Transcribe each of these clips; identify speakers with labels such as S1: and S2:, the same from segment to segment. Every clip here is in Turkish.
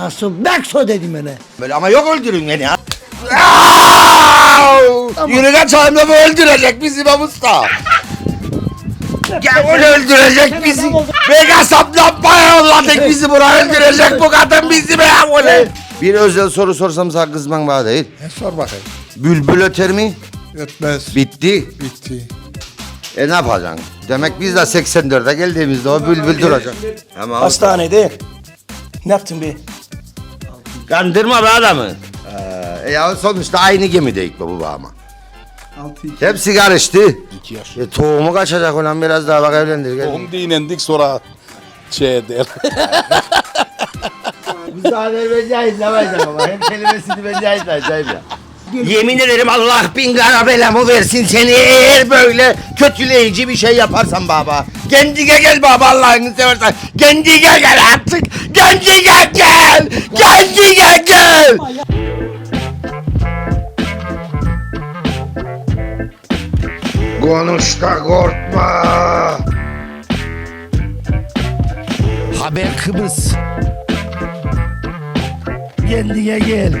S1: Nasıl Bekso dedim bana.
S2: Böyle ama yok öldürün beni. Aaaav! Yürüyen çağımda bu öldürecek bizi be usta. Gel öldürecek bizi. Mega saplanmaya yolladık bizi buraya öldürecek bu kadın bizi be böyle. Bir özel soru sorsam sana kızman bana değil.
S3: E sor bakayım.
S2: Bülbül öter mi?
S3: Ötmez.
S2: Bitti.
S3: Bitti.
S2: E ne yapacaksın? Demek biz de 84'e geldiğimizde o bülbül duracak. Ama
S4: Hastanede. Ne yaptın be?
S2: Kandırma be adamı. Ee, ya sonuçta aynı gemideyik be baba ama. Hepsi karıştı.
S4: İki yaş.
S2: E, tohumu kaçacak olan biraz daha bak evlendir. Gel.
S4: Tohum dinlendik sonra şey der.
S2: Müsaade ben cahizlemeyeceğim ama hem kelimesini cahizleyeceğim ya. Yemin ederim Allah bin kara belamı versin seni eğer böyle kötüleyici bir şey yaparsan baba. Kendine gel baba Allah'ını seversen. Kendine gel artık. Kendine gel. Kendine gel. Konuş da korkma.
S1: Haber Kıbrıs. Kendine gel.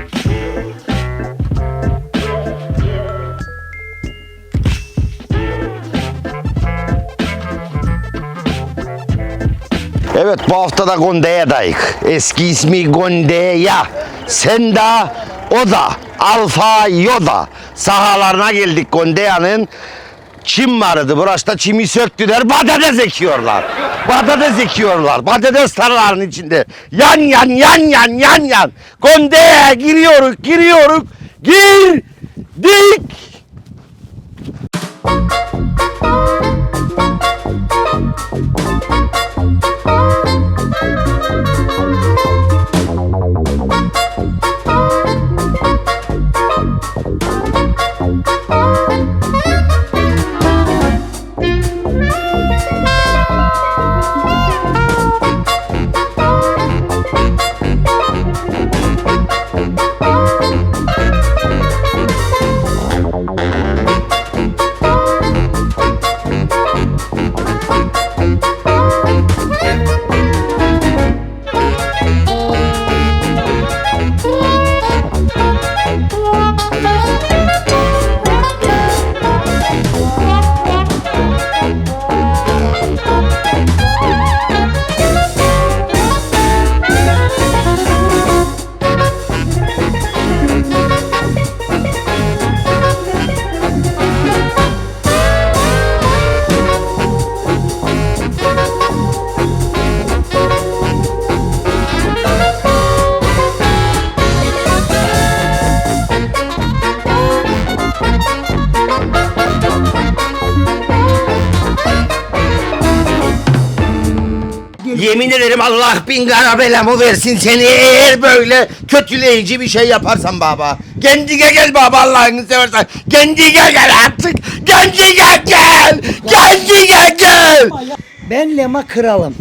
S2: Evet bu hafta da Gondeya'dayık. Eski ismi Gondeya. Senda, o da Alfa Yoda sahalarına geldik Gondeya'nın. Çim vardı. Burası da çimi söktüler. Patates ekiyorlar. Patates ekiyorlar. Patates tarlalarının içinde. Yan yan yan yan yan yan. Gondeya'ya giriyoruz giriyoruz. Girdik. Yemin ederim Allah bin kara belamı versin seni eğer böyle kötüleyici bir şey yaparsan baba. Kendine gel baba Allah'ını seversen. Kendine gel artık. Kendine gel. Kendine gel.
S1: Ben Lema Kralım.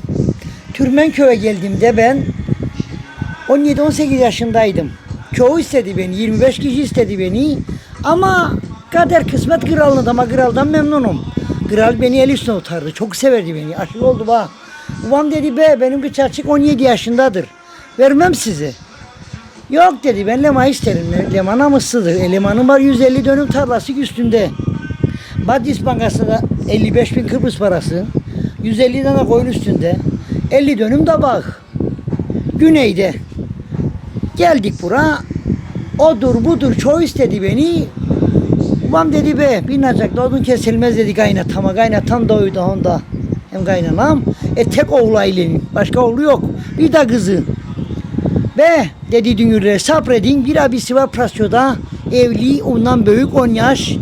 S1: Türmenköy'e geldiğimde ben 17-18 yaşındaydım. Çoğu istedi beni, 25 kişi istedi beni. Ama kader kısmet kralını ama kraldan memnunum. Kral beni el üstüne tutardı. Çok severdi beni. Aşık oldu bana. Babam dedi be benim bir çarçık 17 yaşındadır. Vermem sizi. Yok dedi ben Lema isterim. Lema namusludur. Elemanım var 150 dönüm tarlası üstünde. Badis Bankası'nda 55 bin Kıbrıs parası. 150 tane koyun üstünde. 50 dönüm de bağ. Güneyde. Geldik bura. Odur budur çoğu istedi beni. Babam dedi be binacak odun kesilmez dedi kaynatama kaynatam doydu onda. Hem kaynanam. E tek oğlu ailenin. Başka oğlu yok. Bir de kızı. Be dedi dünürler sabredin. Bir abisi var Prasya'da evli ondan büyük 10 yaş.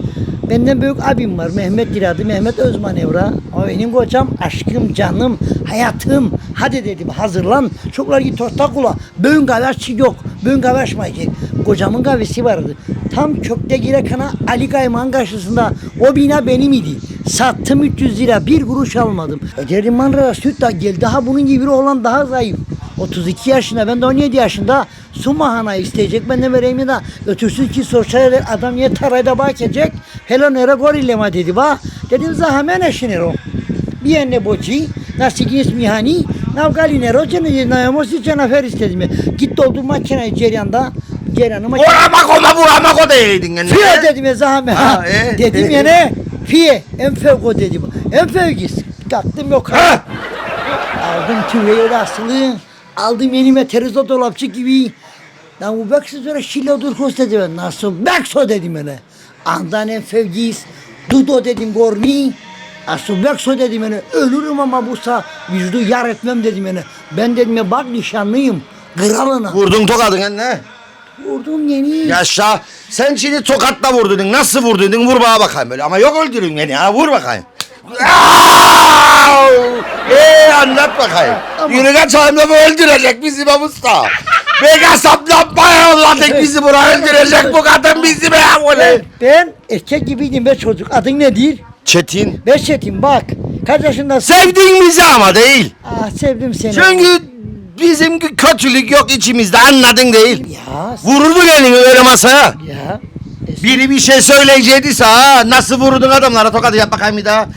S1: Benden büyük abim var. Mehmet Diradı Mehmet Özmanevra o benim kocam aşkım canım hayatım. Hadi dedim hazırlan. Çoklar git ortak ula böğün kavaşçı yok. Böğün kavaşmayacak kocamın kahvesi vardı. Tam kökte girekana Ali Kayman karşısında. O bina benim idi sattım 300 lira bir kuruş almadım Ederim Manrara süt da gel daha bunun gibi olan daha zayıf 32 yaşında ben de 17 yaşında su mahana isteyecek ben de vereyim da götürsün ki sosyal adam ye tarayda bakacak hello nere gorillema dedi ba dedim za hemen eşinir o bir enne boçi nasıl ismi hani Navgaline rocene nayamos içen dedim ya. Git doldur makineyi cereyanda. Cereyanı makine.
S2: Oramak oma buramak o değildin. yani.
S1: Fiye dedim ya zahme.
S2: Ha,
S1: Ha,
S2: e,
S1: dedim
S2: e,
S1: ya ne? Fiye. En fevko dedim. En fevkis. Kalktım yok.
S2: Ha!
S1: Aldım tüveyi asılı. Aldım yenime terizo dolapçı gibi. Lan bu bekse sonra şille durkos dedi ben. Nasıl bekso dedim öyle. Andan en fevkis. Dudo dedim gorni. Asıl bekso dedim öyle. Ölürüm ama bu sa vücudu yar etmem dedim öyle. Ben dedim ya bak nişanlıyım. Kralına.
S2: Vurdun tokadın ne?
S1: Vurdum yeni.
S2: Yaşa. Sen şimdi tokatla vurdun. Nasıl vurdun? Vur bana bakayım böyle. Ama yok öldürün beni ha. Vur bakayım. Eee anlat bakayım. Yürü kaçalım da bu öldürecek bizi be Musta. Be kasaplanmaya yolladık bizi buraya öldürecek bu kadın bizi be
S1: Ben,
S2: böyle.
S1: ben erkek gibiydim be çocuk. Adın nedir?
S2: Çetin.
S1: Beşetim bak. Kaç yaşındasın?
S2: Sevdin bizi ama değil.
S1: Ah sevdim seni.
S2: Çünkü bizim kötülük yok içimizde anladın değil.
S1: Ya
S2: Vururdu elini öyle masaya.
S1: ya.
S2: Biri bir şey söyleyeceğiyse ha nasıl vurdun adamlara tokadı yap bakayım bir daha.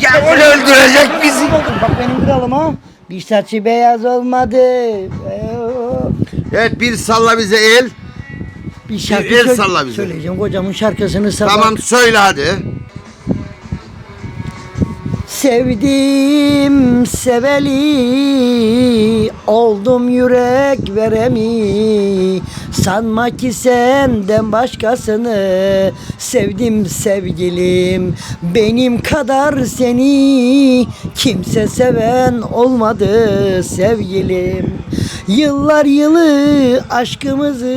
S2: Gel öyle öldürecek bizi.
S1: Bak benim kralım ha. Bir saçı beyaz olmadı. Ee,
S2: Evet bir salla bize el.
S1: Bir şarkı
S2: el salla bize.
S1: söyleyeceğim. Kocamın şarkısını salla.
S2: Tamam söyle hadi.
S1: Sevdim seveli oldum yürek veremi sanma ki senden başkasını sevdim sevgilim. Benim kadar seni kimse seven olmadı sevgilim. Yıllar yılı aşkımızı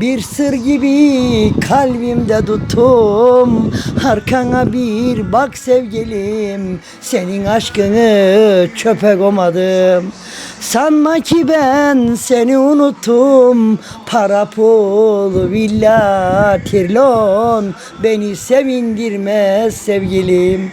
S1: bir sır gibi kalbimde tuttum. Arkana bir bak sevgilim senin aşkını çöpe koymadım Sanma ki ben seni unuttum. Para pul villa tirlon. Beni sevindirmez sevgilim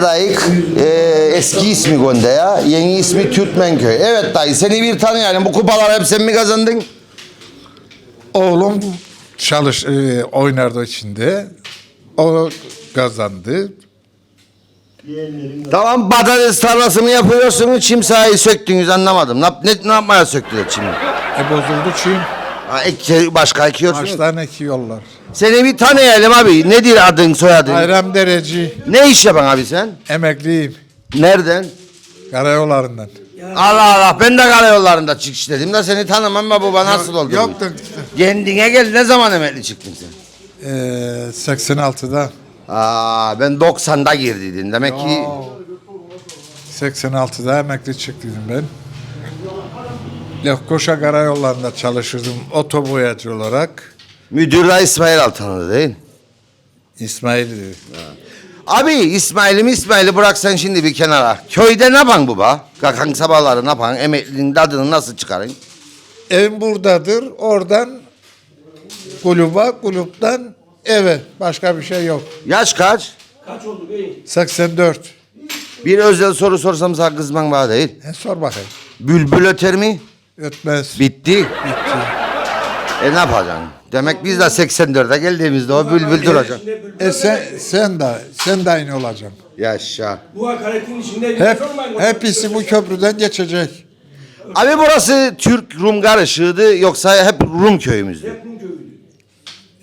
S2: Gondeya dayı e, eski ismi Gondeya yeni ismi Türkmenköy. Evet dayı seni bir tanıyalım bu kupalar hep sen mi kazandın?
S3: Oğlum çalış e, oynardı içinde. O kazandı.
S2: Tamam patates tarlası mı yapıyorsunuz çim sahayı söktünüz anlamadım. Ne, ne, ne yapmaya söktüler çimi?
S3: E bozuldu çim.
S2: Ha, ek, başka ekiyorsunuz.
S3: Ağaçtan ekiyorlar.
S2: Seni bir tanıyalım abi. Nedir adın soyadın?
S3: Bayram Dereci
S2: Ne iş yapan abi sen?
S3: emekliyim.
S2: Nereden?
S3: Karayollarından.
S2: Allah Allah ben de karayollarında çıkış dedim de seni tanımam ama baba nasıl oldu? bu?
S3: Yoktu.
S2: Kendine gel ne zaman emekli çıktın sen?
S3: E, 86'da.
S2: Aa ben 90'da girdiydin demek ki
S3: 86'da emekli çıktıydım ben. Lefkoşa Karayollarında çalışırdım otoboyacı olarak.
S2: müdür de İsmail Altan'ı değil.
S3: İsmail'di.
S2: Abi İsmail'im İsmail'i bırak sen şimdi bir kenara. Köyde ne yapan baba? Kalkan sabahları ne yapan? Emekliliğin tadını nasıl çıkarın?
S3: Evim buradadır. Oradan kulübe, kulüpten eve. Başka bir şey yok.
S2: Yaş kaç?
S3: 84.
S2: Bir özel soru sorsam sana kızman bana değil.
S3: E, sor bakayım.
S2: Bülbül öter mi?
S3: Ötmez.
S2: Bitti.
S3: Bitti.
S2: E ne yapacaksın? Demek biz de 84'e geldiğimizde o bülbül duracak.
S3: E sen, sen de sen de aynı olacaksın.
S2: Yaşa.
S5: Bu hakaretin içinde bir
S3: Hep hepsi bu köprüden geçecek.
S2: Abi burası Türk Rum karışığıydı yoksa hep Rum köyümüzdü?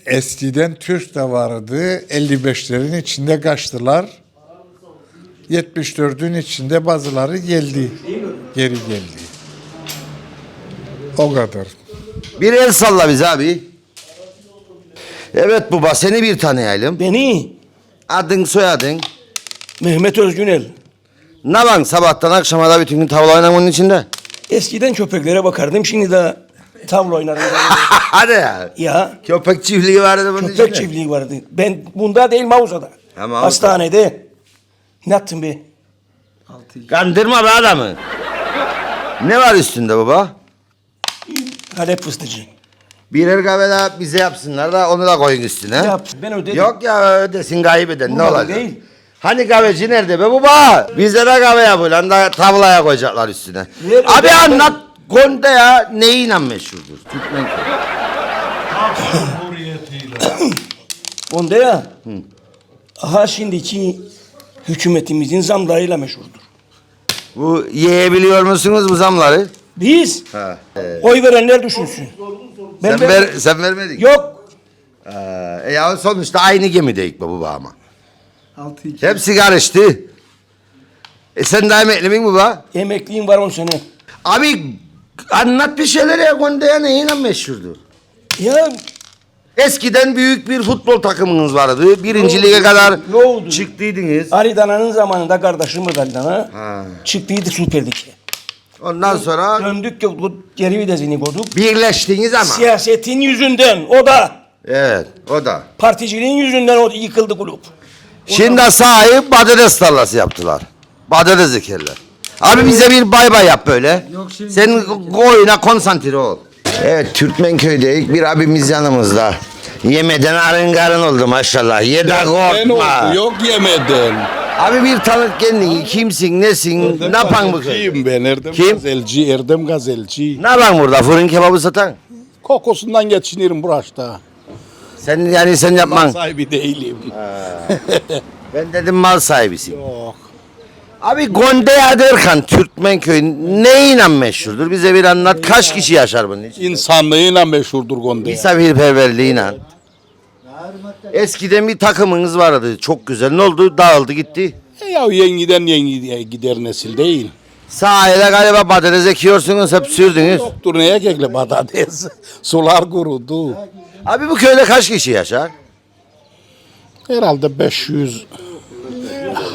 S3: eskiden Türk de vardı. 55'lerin içinde kaçtılar. 74'ün içinde bazıları geldi. Geri geldi. O kadar.
S2: Bir el salla bize abi. Evet baba seni bir tanıyalım.
S4: Beni
S2: Adın soyadın.
S4: Mehmet Özgünel.
S2: Ne var sabahtan akşama da bütün gün tavla oynamak onun içinde?
S4: Eskiden köpeklere bakardım. Şimdi de tavla oynarım.
S2: Hadi ya.
S4: ya
S2: Köpek çiftliği vardı bunun
S4: köpek
S2: içinde.
S4: çiftliği vardı. Ben bunda değil Mavza'da.
S2: Ha, Mavza'da.
S4: Hastanede. Ne yaptın be?
S2: Kandırma be adamı. Ne var üstünde baba?
S4: Halep fıstıcı.
S2: Birer kahve daha bize yapsınlar da onu da koyun üstüne.
S4: Yap. Ben ödedim.
S2: Yok ya ödesin kaybeden ne
S4: Baba
S2: olacak?
S4: değil.
S2: Hani kahveci nerede be baba? Bize de kahve yapıyorlar da tavlaya koyacaklar üstüne.
S4: Ver,
S2: Abi
S4: öde,
S2: anlat Gonde ya neyle meşhurdur? Türkmen
S4: Onda ya. Aha şimdiki hükümetimizin zamlarıyla meşhurdur.
S2: Bu yiyebiliyor musunuz bu zamları?
S4: Biz
S2: Ha.
S4: oy verenler düşünsün. Ben
S2: sen,
S4: ver-
S2: ver, sen vermedin.
S4: Yok.
S2: Ee, e ya sonuçta aynı gemideyik baba ama. Hepsi karıştı. E sen de emekli miyim baba?
S4: Emekliyim var 10 sene.
S2: Abi anlat bir şeyler ya Gonde ya neyle meşhurdur?
S4: Ya
S2: Eskiden büyük bir futbol takımınız vardı. Birinci lige kadar
S4: Ne oldu?
S2: çıktıydınız.
S4: Ali Dana'nın zamanında kardeşimiz Ali Dana
S2: Ha.
S4: çıktıydı Süper Lig'e.
S2: Ondan sonra
S4: Döndük ki geri vitesini koyduk.
S2: birleştiniz ama.
S4: Siyasetin yüzünden o da
S2: Evet o da.
S4: particiliğin yüzünden o yıkıldı kulüp.
S2: Şimdi sahip patates tarlası yaptılar. Patates ekerler. Abi bize bir bay bay yap böyle. Sen oyuna konsantre ol. Evet Türkmen köydeyiz. Bir abimiz yanımızda. Yemeden arın karın oldu maşallah. Ye de
S5: Ben
S2: korkma.
S5: oldu, yok yemeden.
S2: Abi bir tanıt kendini. Kimsin, nesin, ne yapan bu köy?
S5: Gazelciyim ben Erdem
S2: Kim?
S5: Gazelci, Erdem Gazelci.
S2: Ne yapan burada? Fırın kebabı satan?
S5: Kokusundan geçinirim buraçta.
S2: Sen yani sen yapman.
S5: Sahibi değilim.
S2: Ben dedim mal sahibisin.
S5: Yok.
S2: Abi Gonde Aderkan Türkmen köyü neyle meşhurdur? Bize bir anlat. Kaç kişi yaşar bunun için?
S5: İnsanlığıyla meşhurdur Gonde.
S2: Misafirperverliğiyle. Eskiden bir takımınız vardı. Çok güzel. Ne oldu? Dağıldı gitti.
S5: E ya yengiden yengiye gider nesil değil.
S2: Sahile galiba patates ekiyorsunuz. Hep sürdünüz.
S5: Yoktur neye kekle patates. Sular kurudu.
S2: Abi bu köyde kaç kişi yaşar?
S5: Herhalde 500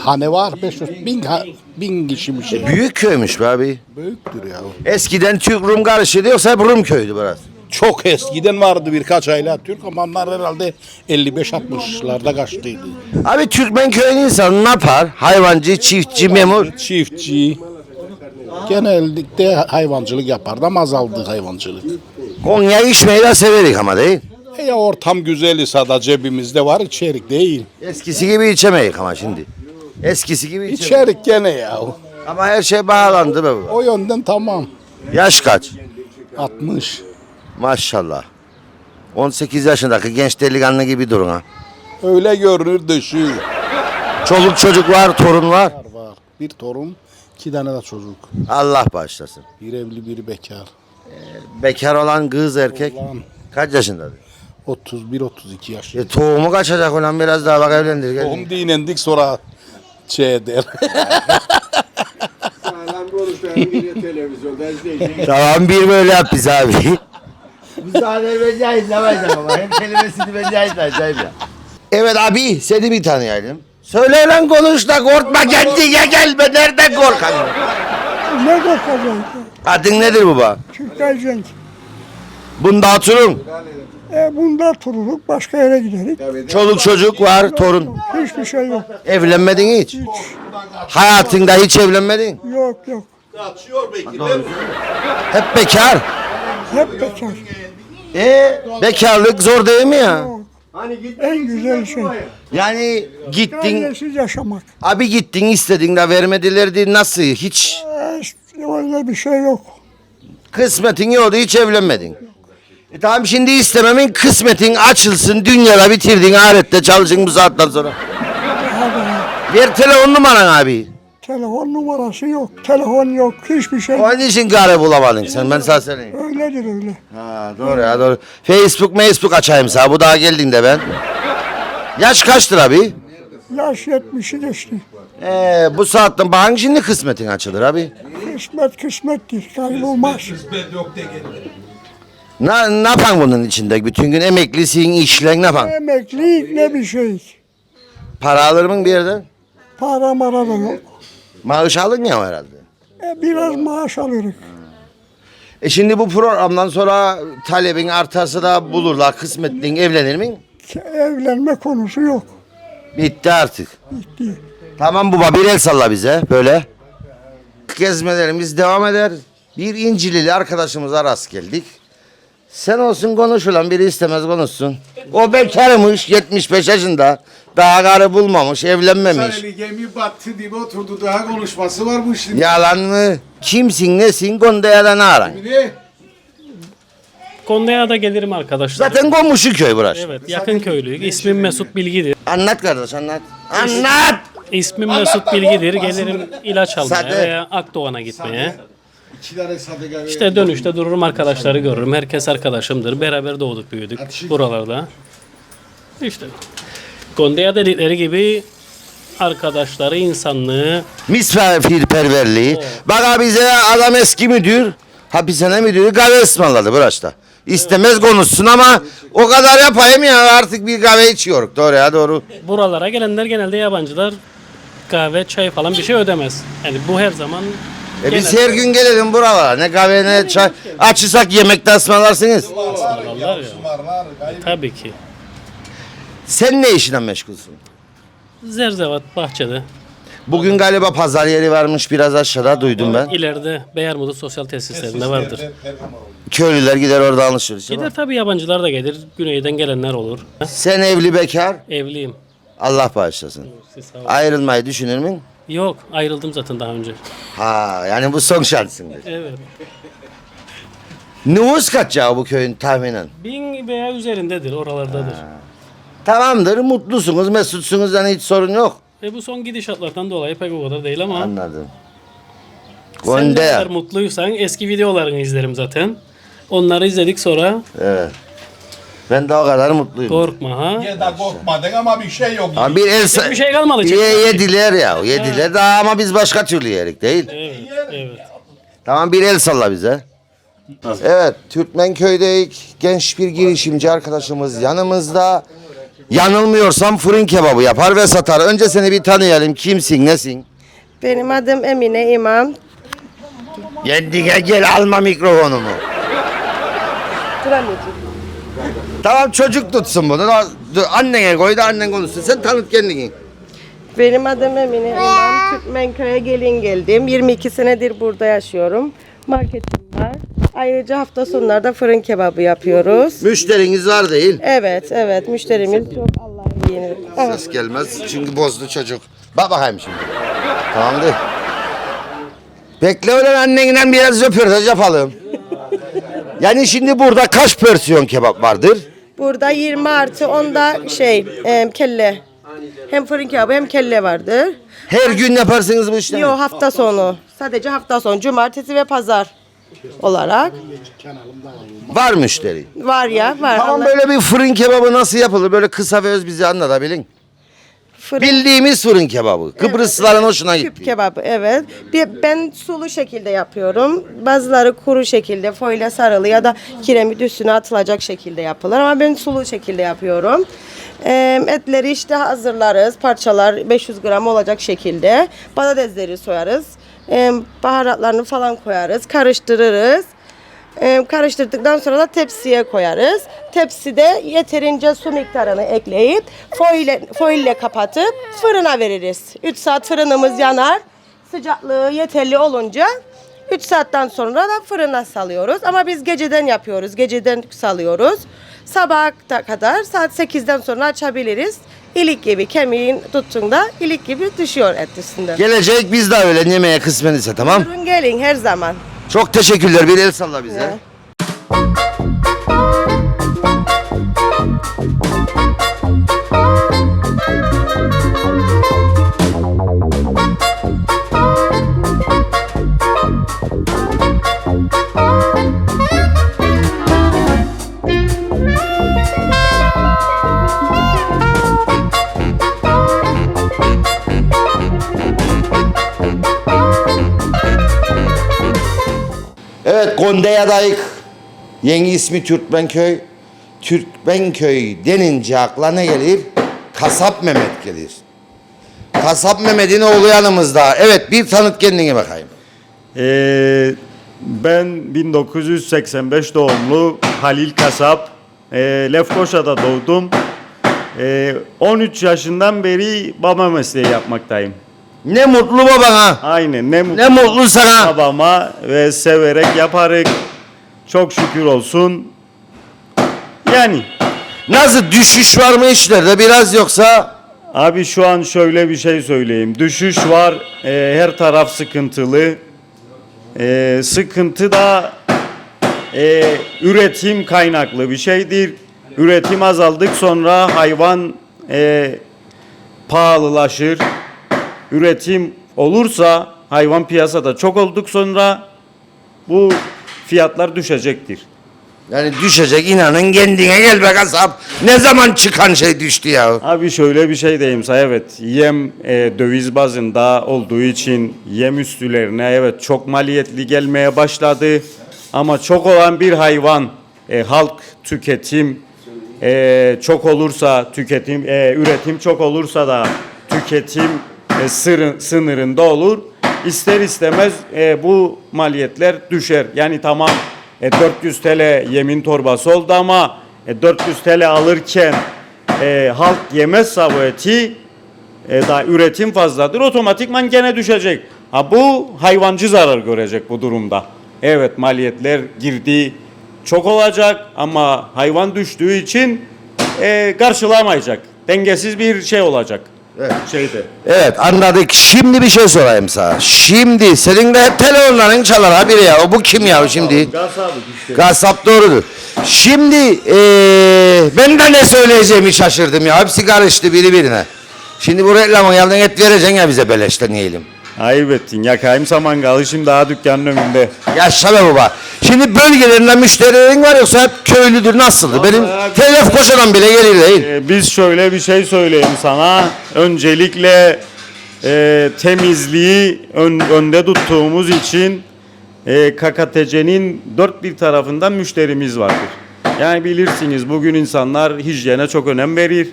S5: hane var. 500 bin, ha- bin kişi bir şey.
S2: Büyük köymüş be abi.
S5: Büyüktür ya.
S2: Eskiden Türk Rum karışıydı yoksa hep Rum köydü burası.
S5: Çok eskiden vardı birkaç ayla Türk ama onlar herhalde 55-60'larda kaçtıydı.
S2: Abi Türkmen köyün insanı ne yapar? Hayvancı, çiftçi, memur.
S5: Çiftçi. Genellikle hayvancılık yapardı ama azaldı hayvancılık.
S2: Konya içmeyi de severik ama değil.
S5: E ya ortam güzel ise da cebimizde var içerik değil.
S2: Eskisi gibi içemeyik ama şimdi. Eskisi gibi içemeyiz.
S5: İçerik gene ya.
S2: Ama her şey bağlandı be baba.
S5: O yönden tamam.
S2: Yaş kaç?
S5: 60.
S2: Maşallah. 18 yaşındaki genç delikanlı gibi durun ha.
S5: Öyle görünür dışı.
S2: Çoluk çocuk var, torun var.
S5: Var var. Bir torun, iki tane de çocuk.
S2: Allah bağışlasın.
S5: Bir evli, biri bekar.
S2: Bekar olan kız erkek
S5: Lan
S2: kaç yaşındadır?
S5: 31-32 yaş.
S2: E, tohumu kaçacak olan biraz daha bak evlendir. gel.
S5: Tohum dinendik sonra şey der.
S2: Tamam bir böyle yap biz abi. Müsaade bence izlemeyeceğim ama hem kelimesini bence izlemeyeceğim ya. Evet abi seni bir tanıyalım. Söyle lan konuş da korkma kendine gelme nereden korkalım?
S6: Ne korkacağım?
S2: Adın nedir baba?
S6: Türkler Cenk.
S2: Bunda oturun.
S6: E bunda turuluk başka yere giderik.
S2: Çoluk çocuk var, torun.
S6: Hiçbir şey yok.
S2: Evlenmedin hiç. Hayatında hiç evlenmedin.
S6: Yok yok.
S2: Hep bekar.
S6: Hep bekar.
S2: E bekarlık zor değil mi ya?
S6: En güzel şey.
S2: Yani gittin,
S6: Ailesiz yaşamak.
S2: abi gittin istedin de vermedilerdi nasıl hiç
S6: E, işte öyle bir şey yok.
S2: kısmetin yoktu hiç evlenmedin. E tamam şimdi istememin kısmetin açılsın dünyada bitirdin ahirette çalışın bu saatten sonra. Ver telefon numaran abi.
S6: Telefon numarası yok. Telefon yok. Hiçbir şey.
S2: Onun için gari bulamadın sen ben sana söyleyeyim.
S6: Öyledir öyle.
S2: Ha doğru ya doğru. Facebook Facebook açayım sana bu daha geldiğinde ben. Yaş kaçtır abi?
S6: Yaş 70'i geçti.
S2: Ee, bu saatten bak şimdi kısmetin açılır abi.
S6: Kısmet kısmettir. Kaybolmaz.
S2: Ne, ne yapan bunun içinde? Bütün gün emeklisin, işlen ne yapan?
S6: Emeklilik ne bir şey.
S2: Para alır mı bir yerden?
S6: Para mara da yok.
S2: Maaş alın ya herhalde.
S6: E, biraz maaş alırız.
S2: E şimdi bu programdan sonra talebin artarsa da bulurlar kısmetlin evlenir mi?
S6: Evlenme konusu yok.
S2: Bitti artık.
S6: Bitti.
S2: Tamam baba bir el salla bize böyle. Gezmelerimiz devam eder. Bir İncilili arkadaşımıza rast geldik. Sen olsun konuşulan biri istemez konuşsun. O bekarmış 75 yaşında. Daha karı bulmamış evlenmemiş.
S3: Sarılı gemi battı diye oturdu daha konuşması var bu şimdi.
S2: Yalan mı? Kimsin nesin Gondaya'da ne aran?
S3: Ne?
S7: Konya'ya da gelirim arkadaşlar.
S2: Zaten komşu köy burası.
S7: Evet yakın köylüyük. İsmim Mesut Bilgidir.
S2: Anlat kardeş anlat. Anlat.
S7: İsmim Mesut Bilgidir. Gelirim ilaç almaya
S2: Sade.
S7: veya Akdoğan'a gitmeye. İşte dönüşte dururum arkadaşları görürüm. Herkes arkadaşımdır. Beraber doğduk büyüdük buralarda. İşte. Gondaya dedikleri gibi arkadaşları, insanlığı
S2: Misafirperverliği. Bak abi bize adam eski müdür, hapishane müdürü kahve ısmarladı burası İstemez konuşsun ama o kadar yapayım ya artık bir kahve içiyoruz. Doğru ya doğru.
S7: buralara gelenler genelde yabancılar kahve, çay falan bir şey ödemez. Yani bu her zaman
S2: E biz her gün gelelim buralara. Ne kahve ne çay. Açırsak yemekte ısmarlarsınız.
S7: ısmarlarlar ya. Tabii ki.
S2: Sen ne işine meşgulsün?
S7: Zerzevat bahçede.
S2: Bugün galiba pazar yeri varmış biraz aşağıda duydum ben.
S7: İleride Beyarmudu sosyal tesislerinde vardır.
S2: Köylüler gider orada alışveriş yapar.
S7: Gider tabii yabancılar da gelir. Güneyden gelenler olur.
S2: Sen evli bekar.
S7: Evliyim.
S2: Allah bağışlasın.
S7: Siz sağ olun.
S2: Ayrılmayı düşünür müsün?
S7: Yok ayrıldım zaten daha önce.
S2: Ha yani bu son şansındır.
S7: Evet.
S2: Nüfus kaç ya bu köyün tahminen?
S7: Bin veya üzerindedir oralardadır.
S2: Tamamdır, mutlusunuz, mesutsunuz yani hiç sorun yok.
S7: Ve bu son gidişatlardan dolayı pek o kadar değil ama
S2: Anladım.
S7: sen ne
S2: Gonde.
S7: kadar mutluysan eski videolarını izlerim zaten. Onları izledik sonra
S2: Evet. Ben de o kadar mutluyum.
S7: korkma ha.
S5: Ya da korkmadın ama bir şey yok.
S2: Ama bir el sa-
S7: Bir şey kalmadı.
S2: Ye, yediler ya, yediler daha ama biz başka türlü yerik değil.
S7: Evet, evet.
S2: Tamam bir el salla bize. Evet, Türkmen köydeyiz. Genç bir girişimci arkadaşımız yanımızda. Yanılmıyorsam fırın kebabı yapar ve satar. Önce seni bir tanıyalım. Kimsin, nesin?
S8: Benim adım Emine İmam.
S2: Kendine gel alma mikrofonumu.
S8: Duramayacağım.
S2: Tamam çocuk tutsun bunu. Da- dur, Annene koy da annen konuşsun. Sen tanıt kendini.
S8: Benim adım Emine İmam. Türkmenköy'e gelin geldim. 22 senedir burada yaşıyorum. Marketim var. Ayrıca hafta sonlarda fırın kebabı yapıyoruz.
S2: Müşteriniz var değil.
S8: Evet, evet. Müşterimiz çok Allah'ın yeni.
S2: Ses gelmez çünkü bozdu çocuk. Bak bakayım şimdi. Tamam değil. Bekle öyle annenle biraz röportaj yapalım. Yani şimdi burada kaç porsiyon kebap vardır?
S8: Burada 20 artı 10'da şey, e, kelle. Hem fırın kebabı hem kelle vardır.
S2: Her gün yaparsınız bu işlemi.
S8: Yo hafta sonu. Sadece hafta sonu. Cumartesi ve pazar olarak.
S2: Var müşteri.
S8: Var ya, var.
S2: Tamam
S8: Allah-
S2: böyle bir fırın kebabı nasıl yapılır? Böyle kısa ve öz bize anlatabilin.
S8: Fırın-
S2: Bildiğimiz fırın kebabı. Kıbrıslıların hoşuna
S8: Küp
S2: gitti.
S8: kebabı evet. Bir, ben sulu şekilde yapıyorum. Bazıları kuru şekilde foyla sarılı ya da kiremit üstüne atılacak şekilde yapılır ama ben sulu şekilde yapıyorum. Ee, etleri işte hazırlarız. Parçalar 500 gram olacak şekilde. Patatesleri soyarız. Ee, baharatlarını falan koyarız. Karıştırırız. Ee, karıştırdıktan sonra da tepsiye koyarız. Tepside yeterince su miktarını ekleyip foille, foille kapatıp fırına veririz. 3 saat fırınımız yanar. Sıcaklığı yeterli olunca 3 saatten sonra da fırına salıyoruz. Ama biz geceden yapıyoruz. Geceden salıyoruz. Sabaha da kadar saat 8'den sonra açabiliriz. İlik gibi kemiğin tuttuğunda ilik gibi düşüyor et üstünde.
S2: Gelecek biz de öyle yemeğe kısmen ise tamam.
S8: Buyurun gelin her zaman.
S2: Çok teşekkürler. Bir el salla bize.
S8: Ya.
S2: Evet Gondeya'dayık. Yeni ismi Türkmenköy. Türkmenköy denince akla ne gelir? Kasap Mehmet gelir. Kasap Mehmet'in oğlu yanımızda. Evet bir tanıt kendini bakayım.
S9: Ee, ben 1985 doğumlu Halil Kasap. Ee, Lefkoşa'da doğdum. Ee, 13 yaşından beri baba mesleği yapmaktayım.
S2: Ne mutlu babana.
S9: Aynen ne mutlu
S2: Ne mutlu sana.
S9: babama ve severek yaparık. Çok şükür olsun. Yani
S2: Nasıl düşüş var mı işlerde biraz yoksa?
S9: Abi şu an şöyle bir şey söyleyeyim. Düşüş var. e, her taraf sıkıntılı. E, sıkıntı da e, üretim kaynaklı bir şeydir. Üretim azaldık sonra hayvan e, pahalılaşır. Üretim olursa hayvan piyasada çok olduk sonra bu fiyatlar düşecektir.
S2: Yani düşecek inanın kendine gel be kasap. Ne zaman çıkan şey düştü ya?
S9: Abi şöyle bir şey diyeyim sana evet yem e, döviz bazında olduğu için yem üstülerine evet çok maliyetli gelmeye başladı ama çok olan bir hayvan e, halk tüketim e, çok olursa tüketim e, üretim çok olursa da tüketim e, sırı- sınırında olur ister istemez e, bu maliyetler düşer yani tamam e, 400 TL yemin torbası oldu ama e, 400 TL alırken e, halk yemezse bu eti e, daha üretim fazladır otomatikman gene düşecek. Ha bu hayvancı zarar görecek bu durumda. Evet maliyetler girdi çok olacak ama hayvan düştüğü için e, karşılamayacak. Dengesiz bir şey olacak.
S2: Evet.
S9: Şeyde.
S2: Evet anladık. Şimdi bir şey sorayım sana. Şimdi senin de hep telefonların çalar ha biri ya. O bu kim ya şimdi?
S9: Gaz abi işte.
S2: Kasap doğrudur. Şimdi eee ben de ne söyleyeceğimi şaşırdım ya. Hepsi karıştı biri birine. Şimdi bu reklamın yanından et vereceksin ya bize beleşten yiyelim.
S9: Ayıp ettin. Yakayım samangalı şimdi daha dükkanın önünde.
S2: Yaşa be baba. Şimdi bölgelerinden müşterilerin var yoksa hep köylüdür nasıldı? Benim
S9: Vallahi-
S2: telef koşadan bile gelir değil.
S9: Ee, biz şöyle bir şey söyleyeyim sana. Öncelikle e, temizliği ön- önde tuttuğumuz için e, KKTC'nin dört bir tarafından müşterimiz vardır. Yani bilirsiniz bugün insanlar hijyene çok önem verir.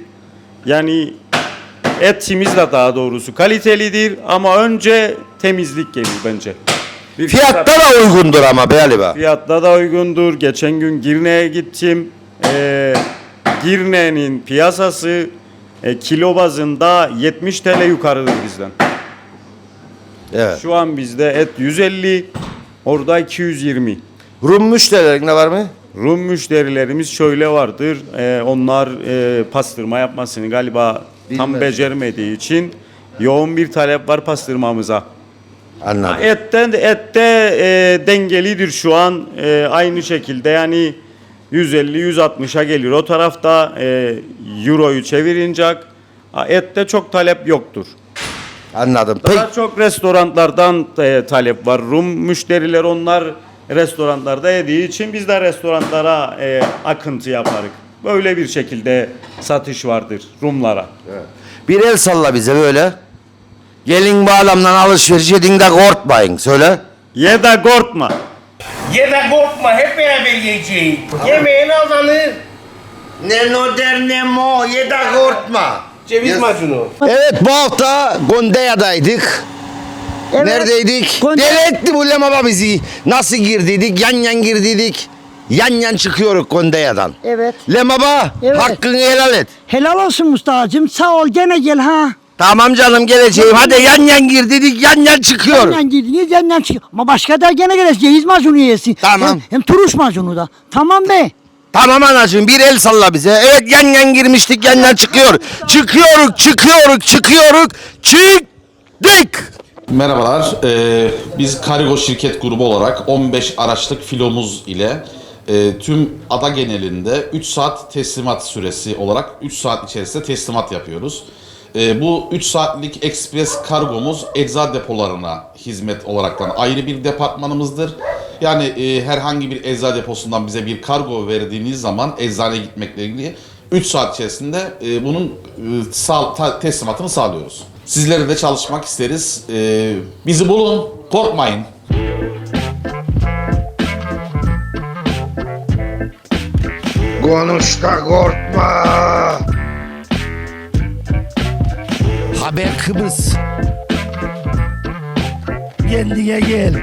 S9: Yani etimiz de daha doğrusu kalitelidir ama önce temizlik gelir bence. Bir
S2: Fiyatta da uygundur ama be Ali be.
S9: Fiyatta da uygundur. Geçen gün Girne'ye gittim. Ee, Girne'nin piyasası e, kilo bazında 70 TL yukarıdır bizden.
S2: Evet.
S9: Şu an bizde et 150, orada 220.
S2: Rum müşterilerin de var mı?
S9: Rum müşterilerimiz şöyle vardır. e, onlar e, pastırma yapmasını galiba tam
S2: Bilmez.
S9: beceremediği için yoğun bir talep var pastırmamıza.
S2: Anladım.
S9: Etten ette e, dengelidir şu an E, aynı şekilde yani 150-160'a geliyor. O tarafta e, euroyu çevirince ha, ette çok talep yoktur.
S2: Anladım. Peki.
S9: Daha çok restoranlardan e, talep var. Rum müşteriler onlar restoranlarda yediği için biz de restoranlara e, akıntı yaparız. Böyle bir şekilde satış vardır Rumlara.
S2: Bir el salla bize böyle. Gelin bu adamdan alışveriş edin de korkmayın. Söyle.
S9: Ye de korkma.
S4: Ye de korkma hep beraber yiyeceğiz. Yemeğini azalır.
S2: Ne no der ne mo ye de korkma.
S4: Ceviz macunu.
S2: Evet bu hafta Gondeya'daydık.
S1: Evet.
S2: Neredeydik?
S1: Gonde-
S2: Deli etti bu Lema bizi. Nasıl girdiydik? Yan yan girdiydik. Yan yan çıkıyoruz Gondeya'dan.
S1: Evet.
S2: Lemaba
S1: Evet.
S2: hakkını helal et.
S1: Helal olsun Mustafa'cığım. Sağ ol gene gel ha.
S2: Tamam canım geleceğim. Hadi yan yan girdik yan yan çıkıyoruz.
S1: Yandan girdiniz yandan çıkıyor. Ama başka da gene geliriz. Ceviz macunu yesin.
S2: Tamam.
S1: Hem, hem turuş macunu da. Tamam be.
S2: Tamam anacığım bir el salla bize. Evet yan yan girmiştik yan yan çıkıyor. Çıkıyoruz çıkıyoruz çıkıyoruz. Çıktık.
S10: Merhabalar. Ee, biz Karigo şirket grubu olarak 15 araçlık filomuz ile e, tüm ada genelinde 3 saat teslimat süresi olarak 3 saat içerisinde teslimat yapıyoruz. E, bu 3 saatlik ekspres kargomuz ecza depolarına hizmet olaraktan ayrı bir departmanımızdır. Yani e, herhangi bir ecza deposundan bize bir kargo verdiğiniz zaman eczaneye gitmekle ilgili 3 saat içerisinde e, bunun e, sağ, ta- teslimatını sağlıyoruz. Sizlerle de çalışmak isteriz. E, bizi bulun, korkmayın.
S2: Konuş da korkma. Haber Kıbrıs.
S1: Kendine gel.